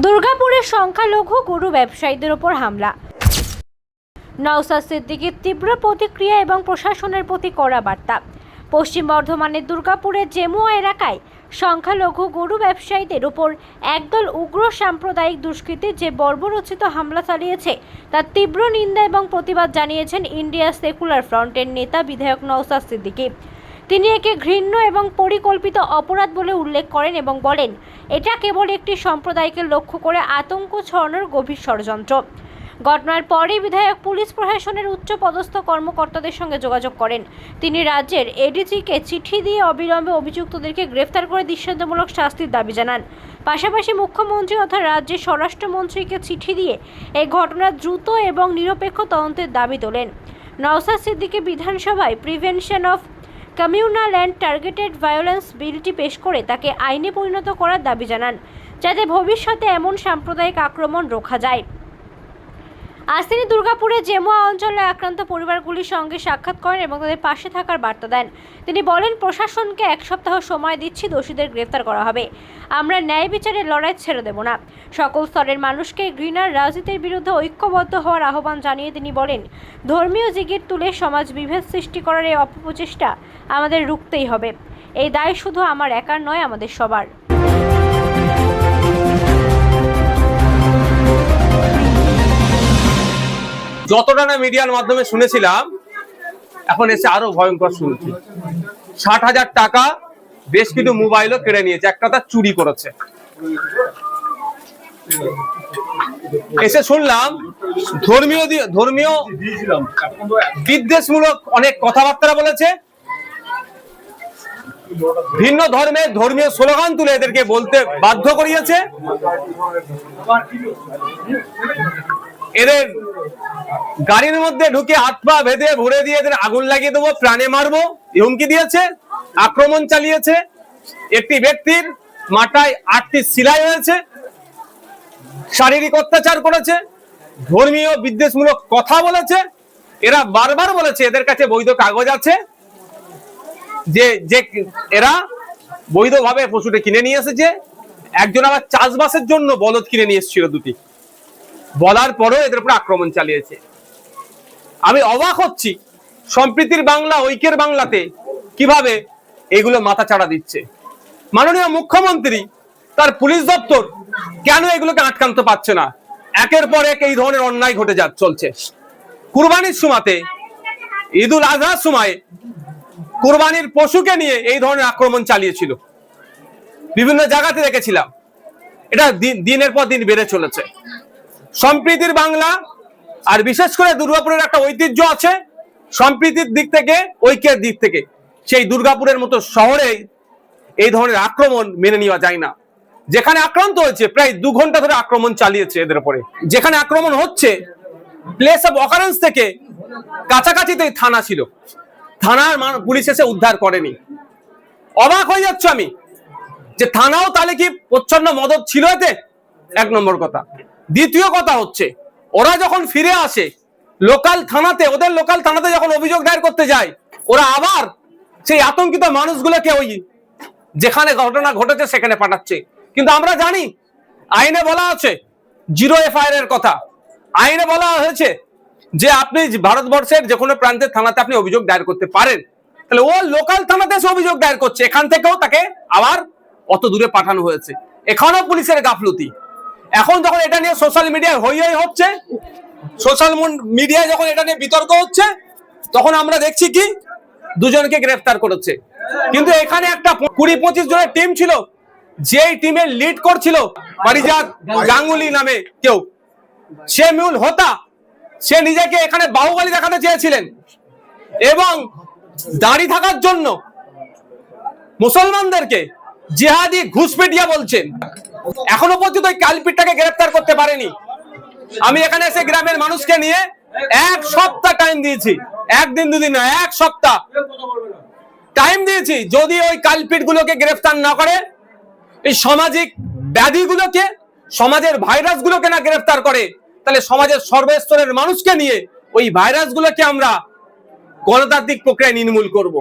দুর্গাপুরে সংখ্যালঘু গরু ব্যবসায়ীদের ওপর হামলা। নওসাদ সিদ্দিকির তীব্র প্রতিক্রিয়া এবং প্রশাসনের প্রতি কড়া বার্তা। পশ্চিম বর্ধমানের দুর্গাপুরের জেমুয়া এলাকায় সংখ্যালঘু গরু ব্যবসায়ীদের ওপর একদল উগ্র সাম্প্রদায়িক দুষ্কৃতী যে বর্বরচিত হামলা চালিয়েছে, তার তীব্র নিন্দা এবং প্রতিবাদ জানিয়েছেন ইন্ডিয়া সেকুলার ফ্রন্টের নেতা বিধায়ক নওসাদ সিদ্দিকী। তিনি একে ঘৃণ্য এবং পরিকল্পিত অপরাধ বলে উল্লেখ করেন এবং বলেন, এটা কেবল একটি সম্প্রদায়কে লক্ষ্য করে আতঙ্ক ছড়ানোর গভীর ষড়যন্ত্র। ঘটনার পরই বিধায়ক পুলিশ প্রশাসনের উচ্চ পদস্থ কর্মকর্তাদের সঙ্গে যোগাযোগ করেন। তিনি রাজ্যের এডিজিকে চিঠি দিয়ে অবিলম্বে অভিযুক্তদেরকে গ্রেফতার করে দৃষ্টান্তমূলক শাস্তির দাবি জানান। পাশাপাশি মুখ্যমন্ত্রী অর্থাৎ রাজ্যের স্বরাষ্ট্রমন্ত্রীকে চিঠি দিয়ে এই ঘটনার দ্রুত এবং নিরপেক্ষ তদন্তের দাবি তোলেন। নওসাদ সিদ্দিকী বিধানসভায় prevention of communal and targeted violence বিলটি পেশ করে তাকে আইনে পরিণত করার দাবি জানান, যাতে ভবিষ্যতে এমন সাম্প্রদায়িক আক্রমণ রোখা যায়। আজ তিনি দুর্গাপুরে জেমুয়া অঞ্চলে আক্রান্ত পরিবারগুলির সঙ্গে সাক্ষাৎ করেন এবং তাদের পাশে থাকার বার্তা দেন। তিনি বলেন, প্রশাসনকে এক সপ্তাহ সময় দিচ্ছি, দোষীদের গ্রেফতার করা হবে। আমরা ন্যায় বিচারের লড়াই ছেড়ে দেব না। সকল স্তরের মানুষকে ঘৃণার রাজনীতির বিরুদ্ধে ঐক্যবদ্ধ হওয়ার আহ্বান জানিয়ে তিনি বলেন, ধর্মীয় জিগির তুলে সমাজ বিভেদ সৃষ্টি করার এই অপপ্রচেষ্টা আমাদের রুখতেই হবে। এই দায় শুধু আমার একার নয়, আমাদের সবার। যতটা না মিডিয়ার মাধ্যমে শুনেছিলাম, এখন এসে আরও ভয়ঙ্কর শুনছি। ষাট হাজার টাকা বেশ কিছু মোবাইলও কেড়ে নিয়েছে, একটা তার চুরি করেছে। এসে শুনলাম, ধর্মীয় ধর্মীয় বিদ্বেষমূলক অনেক কথাবার্তা বলেছে। ভিন্ন ধর্মের ধর্মীয় স্লোগান তুলে এদেরকে বলতে বাধ্য করিয়েছে। এদের গাড়ির মধ্যে ঢুকে হাত পা বেঁধে ভরে দিয়ে এদের আগুন লাগিয়ে দেবো, প্রাণে মারবো, হুমকি দিয়েছে, আক্রমণ চালিয়েছে। একটি ব্যক্তির মাথায় আটটি সিলাই হয়েছে শারীরিক অত্যাচার করেছে, ধর্মীয় বিদ্বেষমূলক কথা বলেছে, এরা বারবার বলেছে এদের কাছে বৈধ কাগজ আছে, যে যে এরা বৈধভাবে পশুটা কিনে নিয়ে এসেছে, একজন আবার চাষবাসের জন্য বলদ কিনে নিয়ে এসেছিল দুটি। বলার পরও এদের উপর আক্রমণ চালিয়েছে। আমি অবাক হচ্ছি, সম্প্রীতির বাংলা, ঐক্যের বাংলাতে কীভাবে এগুলো মাথা চাড়া দিচ্ছে। মাননীয় মুখ্যমন্ত্রী, তার পুলিশ দপ্তর কেন এগুলোকে আটকানতে পারছে না? একের পর এক এই ধরনের অন্যায় ঘটে যা চলছে। কুরবানির সময়তে ঈদুল আজহার সময় কুরবানির পশুকে নিয়ে এই ধরনের আক্রমণ চালিয়েছিল। বিভিন্ন জায়গাতে দেখেছিলাম। এটা দিনের পর দিন বেড়ে চলেছে। সম্প্রীতির বাংলা, আর বিশেষ করে দুর্গাপুরের একটা ঐতিহ্য আছে, সম্প্রীতির দিক থেকে, ঐক্যের দিক থেকে। সেই দুর্গাপুরের মতো শহরে এই ধরনের আক্রমণ মেনে নেওয়া যায় না। যেখানে আক্রান্ত হয়েছে, প্রায় দু ঘণ্টা ধরে আক্রমণ চালিয়েছে এদের উপরে। যেখানে আক্রমণ হচ্ছে প্লেস অফ অকারেন্স থেকে কাছাকাছিতে থানা ছিল। থানার পুলিশ এসে উদ্ধার করেনি। অবাক হয়ে যাচ্ছ আমি যে থানাও তাহলে কি প্রচ্ছন্ন মদত ছিল এতে? এক নম্বর কথা। দ্বিতীয় কথা হচ্ছে, ওরা যখন ফিরে আসে লোকাল থানাতে, ওদের লোকাল থানাতে যখন অভিযোগ দায়ের করতে যায়, ওরা আবার সেই আতঙ্কিত মানুষগুলোকে ওই যেখানে ঘটনা ঘটেছে সেখানে পাঠাচ্ছে। কিন্তু আমরা জানি, আইনে বলা আছে, জিরো এফআইআর এর কথা। আইনে বলা হয়েছে যে আপনি ভারতবর্ষের যে কোনো প্রান্তের থানাতে আপনি অভিযোগ দায়ের করতে পারেন। তাহলে ও লোকাল থানাতে এসে অভিযোগ দায়ের করছে। এখান থেকেও তাকে আবার অত দূরে পাঠানো হয়েছে। এখানেও পুলিশের গাফলতি। এখন যখন এটা নিয়ে সোশ্যাল মিডিয়ায় হই হই হচ্ছে সোশ্যাল মিডিয়ায় যখন এটা নিয়ে বিতর্ক হচ্ছে, তখন আমরা দেখছি কি? দুজনকে গ্রেফতার করেছে। কিন্তু এখানে একটা কুড়ি পঁচিশ জনের টিম ছিল। যেই টিমের লিড করছিল পারিজাত গাঙ্গুলি নামে কেউ, সে মূল হোতা, সে নিজেকে এখানে বাহুবলী দেখাতে চেয়েছিলেন। এবং দাঁড়ি থাকার জন্য মুসলমানদেরকে জিহাদি ঘুষপেটিয়া বলছেন। এখনও পর্যন্ত ওই কালপিটটাকে গ্রেফতার করতে পারেনি। আমি এখানে এসে গ্রামের মানুষকে নিয়ে এক সপ্তাহ টাইম দিয়েছি। একদিন, দুদিন না এক সপ্তাহ। টাইম দিয়েছি। যদি ওই কালপিট গুলোকে গ্রেফতার না করে এই সামাজিক ব্যাধিগুলোকে, সমাজের ভাইরাস গুলোকে না গ্রেফতার করে, তাহলে সমাজের সর্বস্তরের মানুষকে নিয়ে ওই ভাইরাস গুলোকে আমরা গণতান্ত্রিক প্রক্রিয়ায় নির্মূল করব।